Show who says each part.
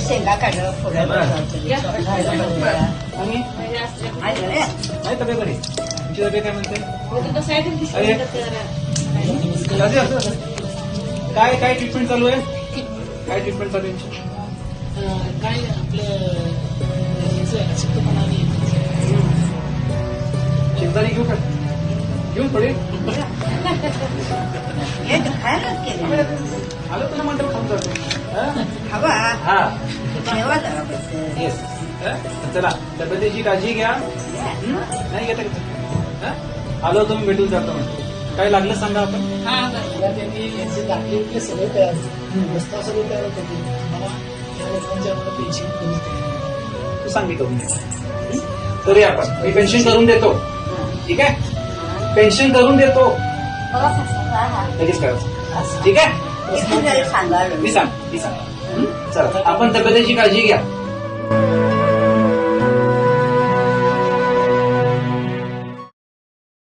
Speaker 1: शेंगा काढलं
Speaker 2: तब्येत बरी. तुमची तब्येत काय म्हणते? असं. काय काय ट्रीटमेंट चालू आहे? काय ट्रीटमेंट चालू आहे?
Speaker 3: काय आपलं
Speaker 2: शेंगदाणे घेऊ का? घेऊ थोडे?
Speaker 1: केलं
Speaker 2: आलं तुला हा?
Speaker 1: हवा
Speaker 2: हा
Speaker 1: जरा.
Speaker 2: येस चला तब्येतीची काळजी घ्या हं? नाही घेता हा? आलो तुम्ही भेटून जातो म्हणतो काय लागलं सांगा आपण
Speaker 3: त्यांनी यांचे दाखले बिकले सगळे तयार होते. रस्ता सगळे तयार होते ते. मला त्या लोकांची आम्हाला पेन्शन कमी केली.
Speaker 2: तू सांगित करून दे करूया आपण मी पेन्शन करून देतो ठीक आहे पेन्शन करून देतो. लगेच करायचं ठीक आहे? मी सांग मी सांग? चला आपण तब्येतीची काळजी घ्या.